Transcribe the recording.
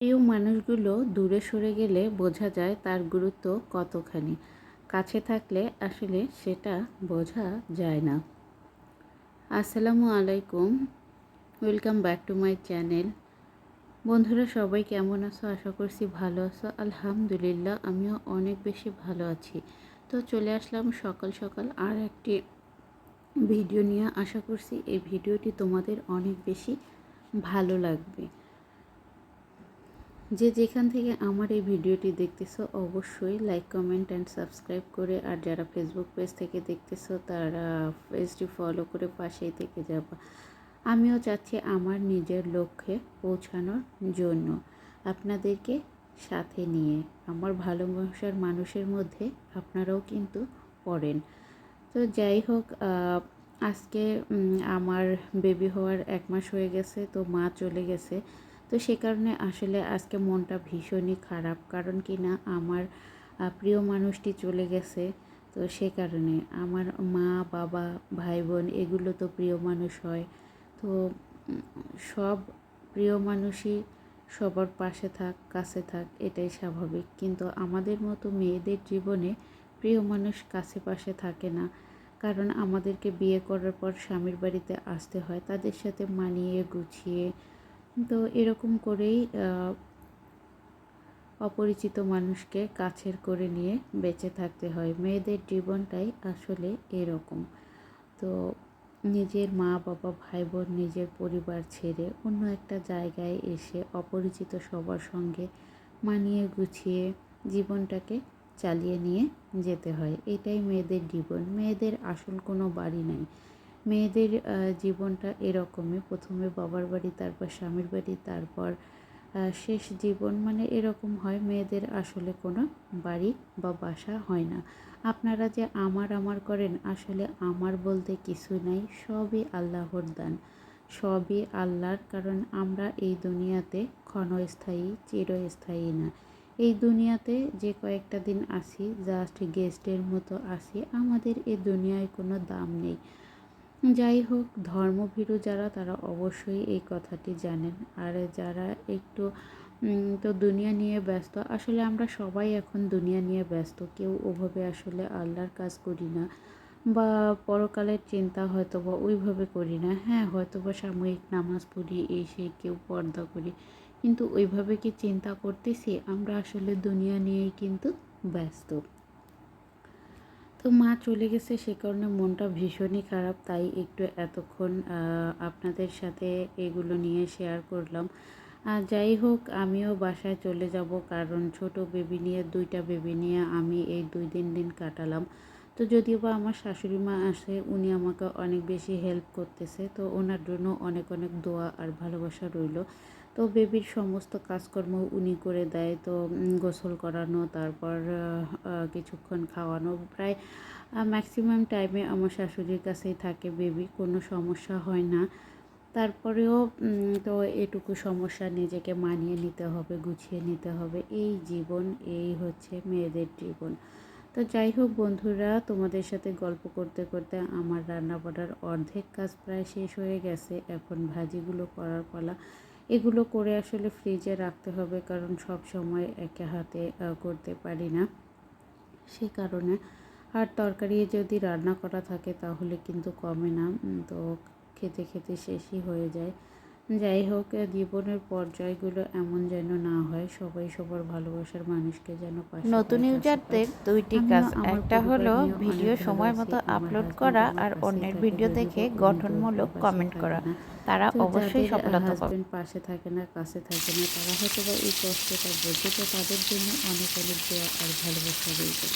প্রিয় মানুষগুলো দূরে সরে গেলে বোঝা যায় তার গুরুত্ব কতখানি। কাছে থাকলে আসলে সেটা বোঝা যায় না। আসসালামু আলাইকুম। Welcome back to my channel বন্ধুরা, সবাই কেমন আছো? আশা করছি ভালো আছো। আলহামদুলিল্লাহ, আমিও অনেক বেশি ভালো আছি। তো চলে আসলাম সকাল সকাল আর একটি ভিডিও নিয়ে। আশা করছি এই ভিডিওটি তোমাদের অনেক বেশি ভালো লাগবে। যে যেখান থেকে আমার এই ভিডিওটি দেখতেছো, অবশ্যই লাইক কমেন্ট অ্যান্ড সাবস্ক্রাইব করে। আর যারা ফেসবুক পেজ থেকে দেখতেছো, তারা পেজটি ফলো করে পাশেই থেকে যাবা। আমিও চাচ্ছি আমার নিজের লক্ষ্যে পৌঁছানোর জন্য আপনাদেরকে সাথে নিয়ে। আমার ভালোবাসার মানুষের মধ্যে আপনারাও কিন্তু পড়েন। তো যাই হোক আজকে আমার বেবি হওয়ার এক মাস হয়ে গেছে, তো মা চলে গেছে। তো সে কারণে আসলে আজকে মনটা ভীষণই খারাপ। কারণ কি না, আমার প্রিয় মানুষটি চলে গেছে। তো সে কারণে আমার মা, বাবা ভাই বোন এগুলো তো প্রিয় মানুষ হয়। তো সব প্রিয় মানুষই সবার পাশে থাক, কাছে থাক, এটাই স্বাভাবিক। কিন্তু আমাদের মতো মেয়েদের জীবনে প্রিয় মানুষ কাছে পাশে থাকে না। কারণ আমাদেরকে বিয়ে করার পর স্বামীর বাড়িতে আসতে হয়, তাদের সাথে মানিয়ে গুছিয়ে তো এরকম করেই অপরিচিত মানুষকে কাছের করে নিয়ে বেঁচে থাকতে হয়। মেয়েদের জীবনটাই আসলে এরকম। তো নিজের মা বাবা ভাই বোন নিজের পরিবার ছেড়ে অন্য একটা জায়গায় এসে অপরিচিত সবার সঙ্গে মানিয়ে গুছিয়ে জীবনটাকে চালিয়ে নিয়ে যেতে হয়। এটাই মেয়েদের জীবন। মেয়েদের আসল কোনো বাড়ি নাই। মেয়েদের জীবনটা এরকমই। প্রথমে বাবার বাড়ি, তারপর স্বামীর বাড়ি, তারপর শেষ জীবন। মানে এরকম হয়, মেয়েদের আসলে কোনো বাড়ি বা বাসা হয় না। আপনারা যে আমার আমার করেন, আসলে আমার বলতে কিছু নাই। সবই আল্লাহর দান। সবই আল্লাহর, কারণ আমরা এই দুনিয়াতে ক্ষণস্থায়ী, চিরস্থায়ী না। এই দুনিয়াতে যে কয়েকটা দিন আসি জাস্ট গেস্টের মতো আসি আমাদের এই দুনিয়ায় কোনো দাম নেই। যাই হোক ধর্মভীরু যারা, তারা অবশ্যই এই কথাটি জানেন। আর যারা একটু তো দুনিয়া নিয়ে ব্যস্ত, আসলে আমরা সবাই এখন দুনিয়া নিয়ে ব্যস্ত। কেউ ওভাবে আসলে আল্লাহর কাজ করি না বা পরকালের চিন্তা হয়তো বা ওইভাবে করি না। হ্যাঁ হয়তো বা সাময়িক নামাজ পড়ি এই সেই কেউ পর্দা করি, কিন্তু ওইভাবে কি চিন্তা করতেছি? আমরা আসলে দুনিয়া নিয়েই কিন্তু ব্যস্ত। তো মা চলে গেছে, সে কারণে মনটা ভীষণই খারাপ। তাই একটু এতক্ষণ আপনাদের সাথে এগুলো নিয়ে শেয়ার করলাম। আর যাই হোক, আমিও বাসায় চলে যাব, কারণ ছোট বেবি নিয়ে, দুইটা বেবি নিয়ে আমি এই দুই দিন দিন কাটালাম। তো যদিও বা আমার শাশুড়ি মা আসে উনি আমাকে অনেক বেশি হেল্প করতেছে। তো ওনার জন্য অনেক অনেক দোয়া আর ভালোবাসা রইল। তো বেবির সমস্ত কাজকর্ম উনি করে দেয়, তো গোসল করানো, তারপর কিছুক্ষণ খাওয়ানো, প্রায় ম্যাক্সিমাম টাইমে আমার শাশুড়ির কাছেই থাকে বেবি, কোনো সমস্যা হয় না। তারপরেও তো এটুকু সমস্যা নিজেকে মানিয়ে নিতে হবে, গুছিয়ে নিতে হবে। এই জীবন, এই হচ্ছে মেয়েদের জীবন। তো যাই হোক বন্ধুরা, তোমাদের সাথে গল্প করতে করতে আমার রান্না বান্নার অর্ধেক কাজ প্রায় শেষ হয়ে গেছে। এখন ভাজিগুলো করার পালা। এগুলো করে আসলে ফ্রিজে রাখতে হবে, কারণ সব সময় একে হাতে করতে পারি না। সে কারণে আর তরকারি যদি রান্না করা থাকে তাহলে কিন্তু কমে না তো খেতে খেতে শেষই হয়ে যায়। যাই হোক জীবনের পর্যায়গুলো এমন যেন না হয় সবাই সবার ভালোবাসার মানুষকে যেন নতুন ইউজারদের দুইটি কাজ একটা হলো ভিডিও সময় মতো আপলোড করা আর অন্যের ভিডিও দেখে গঠনমূলক কমেন্ট করা। তারা অবশ্যই সফলতা পাবে। পাশে থাকে না কাছে থাকে না তারা হয়তো এই কষ্টটা বোঝে তো তাদের জন্য অনেক অনেক দোয়া আর ভালোবাসা রয়েছে